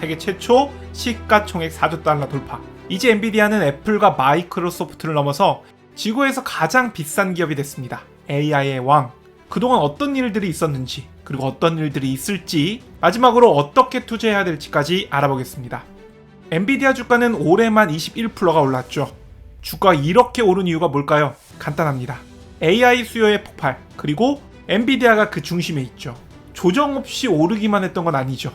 세계 최초 시가총액 4조 달러 돌파. 이제 엔비디아는 애플과 마이크로소프트를 넘어서 지구에서 가장 비싼 기업이 됐습니다. AI의 왕. 그동안 어떤 일들이 있었는지, 그리고 어떤 일들이 있을지, 마지막으로 어떻게 투자해야 될지까지 알아보겠습니다. 엔비디아 주가는 올해만 21%가 올랐죠. 주가가 이렇게 오른 이유가 뭘까요? 간단합니다. AI 수요의 폭발, 그리고 엔비디아가 그 중심에 있죠. 조정 없이 오르기만 했던 건 아니죠.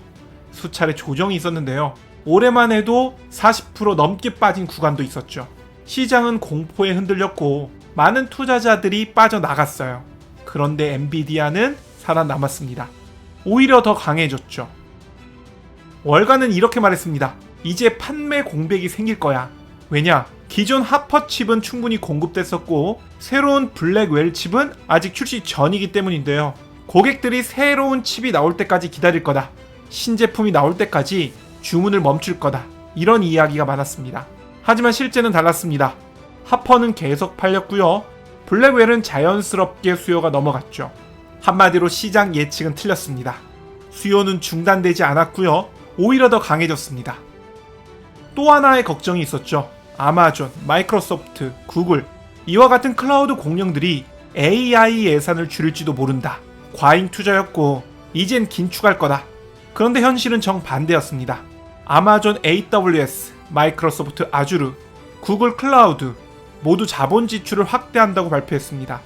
수차례 조정이 있었는데요. 올해만 해도 40% 넘게 빠진 구간도 있었죠. 시장은 공포에 흔들렸고 많은 투자자들이 빠져나갔어요. 그런데 엔비디아는 살아남았습니다. 오히려 더 강해졌죠. 월가는 이렇게 말했습니다. 이제 판매 공백이 생길 거야. 왜냐? 기존 하퍼 칩은 충분히 공급됐었고 새로운 블랙웰 칩은 아직 출시 전이기 때문인데요. 고객들이 새로운 칩이 나올 때까지 기다릴 거다. 신제품이 나올 때까지 주문을 멈출 거다. 이런 이야기가 많았습니다. 하지만 실제는 달랐습니다. 하퍼는 계속 팔렸고요. 블랙웰은 자연스럽게 수요가 넘어갔죠. 한마디로 시장 예측은 틀렸습니다. 수요는 중단되지 않았고요. 오히려 더 강해졌습니다. 또 하나의 걱정이 있었죠. 아마존, 마이크로소프트, 구글 이와 같은 클라우드 공룡들이 AI 예산을 줄일지도 모른다. 과잉 투자였고 이젠 긴축할 거다. 그런데 현실은 정반대였습니다. 아마존 AWS, 마이크로소프트 아주르, 구글 클라우드 모두 자본 지출을 확대한다고 발표했습니다.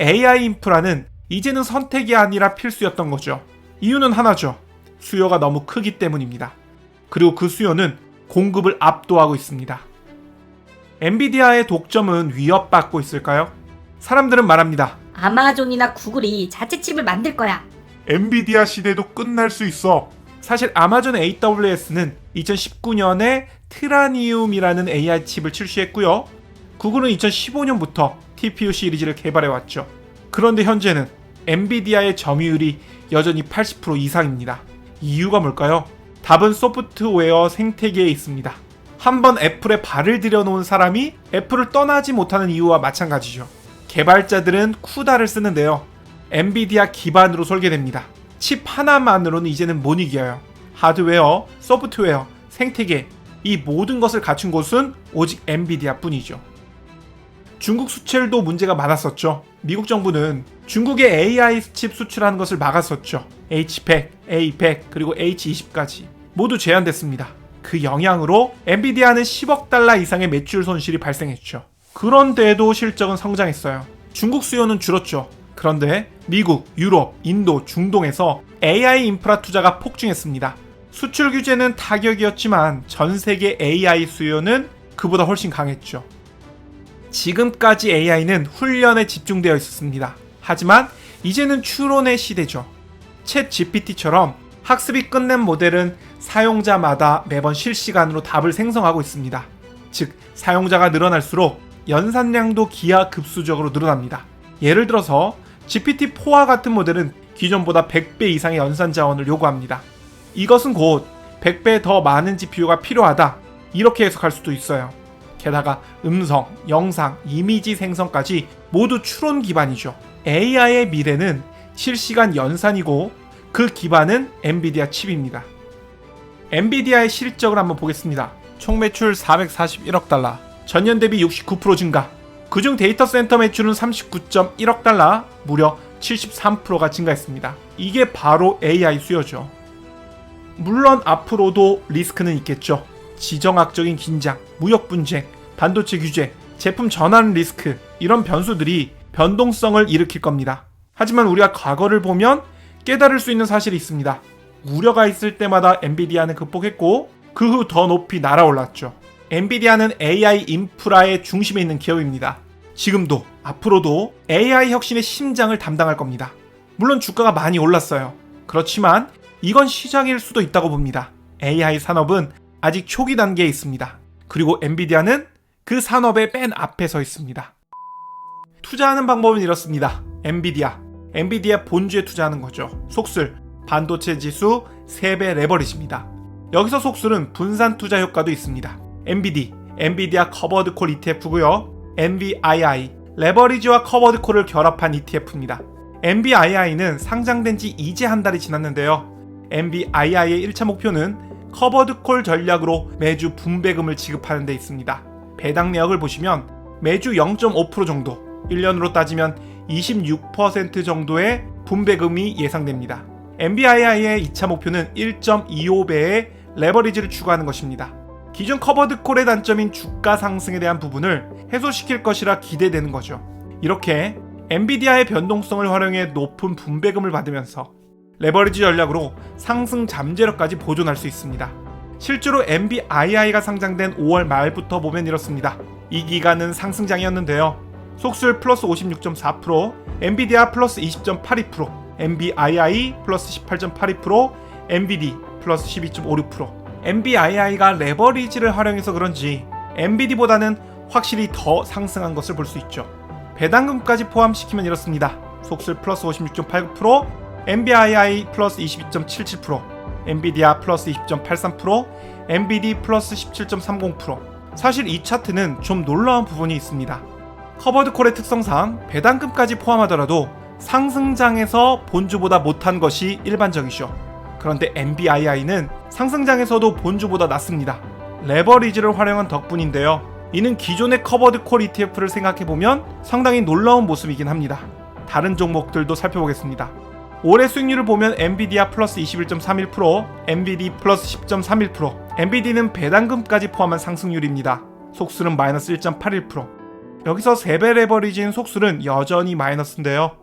AI 인프라는 이제는 선택이 아니라 필수였던 거죠. 이유는 하나죠. 수요가 너무 크기 때문입니다. 그리고 그 수요는 공급을 압도하고 있습니다. 엔비디아의 독점은 위협받고 있을까요? 사람들은 말합니다. 아마존이나 구글이 자체 칩을 만들 거야. 엔비디아 시대도 끝날 수 있어. 사실 아마존 AWS는 2019년에 트라니움이라는 AI 칩을 출시했고요. 구글은 2015년부터 TPU 시리즈를 개발해 왔죠. 그런데 현재는 엔비디아의 점유율이 여전히 80% 이상입니다. 이유가 뭘까요? 답은 소프트웨어 생태계에 있습니다. 한번 애플에 발을 들여놓은 사람이 애플을 떠나지 못하는 이유와 마찬가지죠. 개발자들은 쿠다를 쓰는데요. 엔비디아 기반으로 설계됩니다. 칩 하나만으로는 이제는 못 이겨요. 하드웨어, 소프트웨어, 생태계 이 모든 것을 갖춘 곳은 오직 엔비디아 뿐이죠. 중국 수출도 문제가 많았었죠. 미국 정부는 중국의 AI 칩 수출하는 것을 막았었죠. H100, A100, 그리고 H20까지 모두 제한됐습니다. 그 영향으로 엔비디아는 10억 달러 이상의 매출 손실이 발생했죠. 그런데도 실적은 성장했어요. 중국 수요는 줄었죠. 그런데 미국, 유럽, 인도, 중동에서 AI 인프라 투자가 폭증했습니다. 수출 규제는 타격이었지만 전 세계 AI 수요는 그보다 훨씬 강했죠. 지금까지 AI는 훈련에 집중되어 있었습니다. 하지만 이제는 추론의 시대죠. 챗 GPT처럼 학습이 끝낸 모델은 사용자마다 매번 실시간으로 답을 생성하고 있습니다. 즉, 사용자가 늘어날수록 연산량도 기하급수적으로 늘어납니다. 예를 들어서 GPT-4와 같은 모델은 기존보다 100배 이상의 연산 자원을 요구합니다. 이것은 곧 100배 더 많은 GPU가 필요하다. 이렇게 해석할 수도 있어요. 게다가 음성, 영상, 이미지 생성까지 모두 추론 기반이죠. AI의 미래는 실시간 연산이고 그 기반은 엔비디아 칩입니다. 엔비디아의 실적을 한번 보겠습니다. 총 매출 441억 달러, 전년 대비 69% 증가. 그중 데이터 센터 매출은 39.1억 달러, 무려 73%가 증가했습니다. 이게 바로 AI 수요죠. 물론 앞으로도 리스크는 있겠죠. 지정학적인 긴장, 무역 분쟁, 반도체 규제, 제품 전환 리스크 이런 변수들이 변동성을 일으킬 겁니다. 하지만 우리가 과거를 보면 깨달을 수 있는 사실이 있습니다. 우려가 있을 때마다 엔비디아는 극복했고 그 후 더 높이 날아올랐죠. 엔비디아는 AI 인프라의 중심에 있는 기업입니다. 지금도 앞으로도 AI 혁신의 심장을 담당할 겁니다. 물론 주가가 많이 올랐어요. 그렇지만 이건 시작일 수도 있다고 봅니다. AI 산업은 아직 초기 단계에 있습니다. 그리고 엔비디아는 그 산업의 맨 앞에 서 있습니다. 투자하는 방법은 이렇습니다. 엔비디아. 엔비디아 본주에 투자하는 거죠. 속술. 반도체 지수 3배 레버리지입니다. 여기서 속술은 분산 투자 효과도 있습니다. 엔비디. 엔비디아 커버드 콜 ETF고요. NVII. 레버리지와 커버드 콜을 결합한 ETF입니다. NVII는 상장된 지 이제 한 달이 지났는데요. NVII의 1차 목표는 커버드 콜 전략으로 매주 분배금을 지급하는 데 있습니다. 배당 내역을 보시면 매주 0.5% 정도, 1년으로 따지면 26% 정도의 분배금이 예상됩니다. MBII의 2차 목표는 1.25배의 레버리지를 추구하는 것입니다. 기존 커버드 콜의 단점인 주가 상승에 대한 부분을 해소시킬 것이라 기대되는 거죠. 이렇게 엔비디아의 변동성을 활용해 높은 분배금을 받으면서 레버리지 전략으로 상승 잠재력까지 보존할 수 있습니다. 실제로 NBII가 상장된 5월 말부터 보면 이렇습니다. 이 기간은 상승장이었는데요. 속술 플러스 56.4%, 엔비디아 플러스 20.82%, NBII 플러스 18.82%, NVD 플러스 12.56%. NBII가 레버리지를 활용해서 그런지 NVD보다는 확실히 더 상승한 것을 볼 수 있죠. 배당금까지 포함시키면 이렇습니다. 속술 플러스 56.89%, NBII 플러스 22.77%, 엔비디아 플러스 20.83%, NBD 플러스 17.30%. 사실 이 차트는 좀 놀라운 부분이 있습니다. 커버드 콜의 특성상 배당금까지 포함하더라도 상승장에서 본주보다 못한 것이 일반적이죠. 그런데 NBII는 상승장에서도 본주보다 낮습니다. 레버리지를 활용한 덕분인데요. 이는 기존의 커버드 콜 ETF를 생각해보면 상당히 놀라운 모습이긴 합니다. 다른 종목들도 살펴보겠습니다. 올해 수익률을 보면 엔비디아 플러스 21.31%, 엔비디 플러스 10.31%, 엔비디는 배당금까지 포함한 상승률입니다. 속술은 마이너스 1.81%. 여기서 3배 레버리지인 속술은 여전히 마이너스인데요.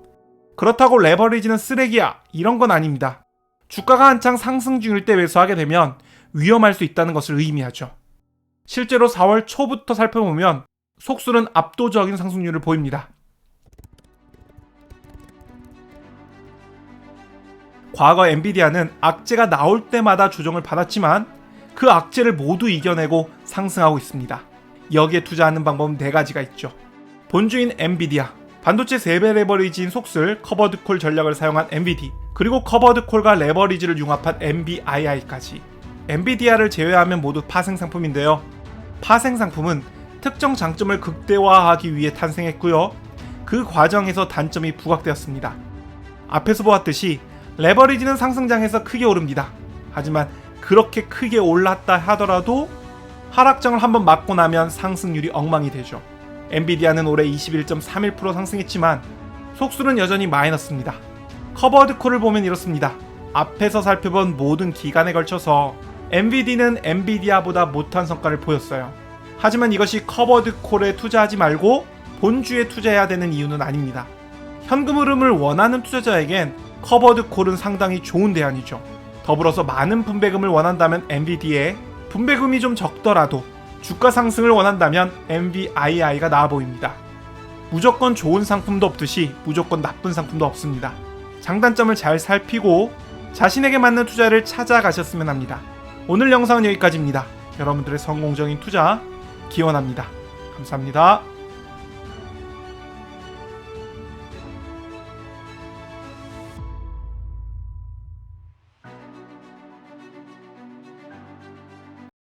그렇다고 레버리지는 쓰레기야 이런 건 아닙니다. 주가가 한창 상승 중일 때 매수하게 되면 위험할 수 있다는 것을 의미하죠. 실제로 4월 초부터 살펴보면 속술은 압도적인 상승률을 보입니다. 과거 엔비디아는 악재가 나올 때마다 조정을 받았지만 그 악재를 모두 이겨내고 상승하고 있습니다. 여기에 투자하는 방법은 네 가지가 있죠. 본주인 엔비디아, 반도체 3배 레버리지인 속슬, 커버드콜 전략을 사용한 엔비디, 그리고 커버드 콜과 레버리지를 융합한 NBII까지. 엔비디아를 제외하면 모두 파생 상품인데요. 파생 상품은 특정 장점을 극대화하기 위해 탄생했고요. 그 과정에서 단점이 부각되었습니다. 앞에서 보았듯이 레버리지는 상승장에서 크게 오릅니다. 하지만 그렇게 크게 올랐다 하더라도 하락장을 한번 맞고 나면 상승률이 엉망이 되죠. 엔비디아는 올해 21.31% 상승했지만 속수는 여전히 마이너스입니다. 커버드 콜을 보면 이렇습니다. 앞에서 살펴본 모든 기간에 걸쳐서 엔비디는 엔비디아보다 못한 성과를 보였어요. 하지만 이것이 커버드 콜에 투자하지 말고 본주에 투자해야 되는 이유는 아닙니다. 현금 흐름을 원하는 투자자에겐 커버드 콜은 상당히 좋은 대안이죠. 더불어서 많은 분배금을 원한다면 NVD에 분배금이 좀 적더라도 주가 상승을 원한다면 NVII가 나아 보입니다. 무조건 좋은 상품도 없듯이 무조건 나쁜 상품도 없습니다. 장단점을 잘 살피고 자신에게 맞는 투자를 찾아가셨으면 합니다. 오늘 영상은 여기까지입니다. 여러분들의 성공적인 투자 기원합니다. 감사합니다.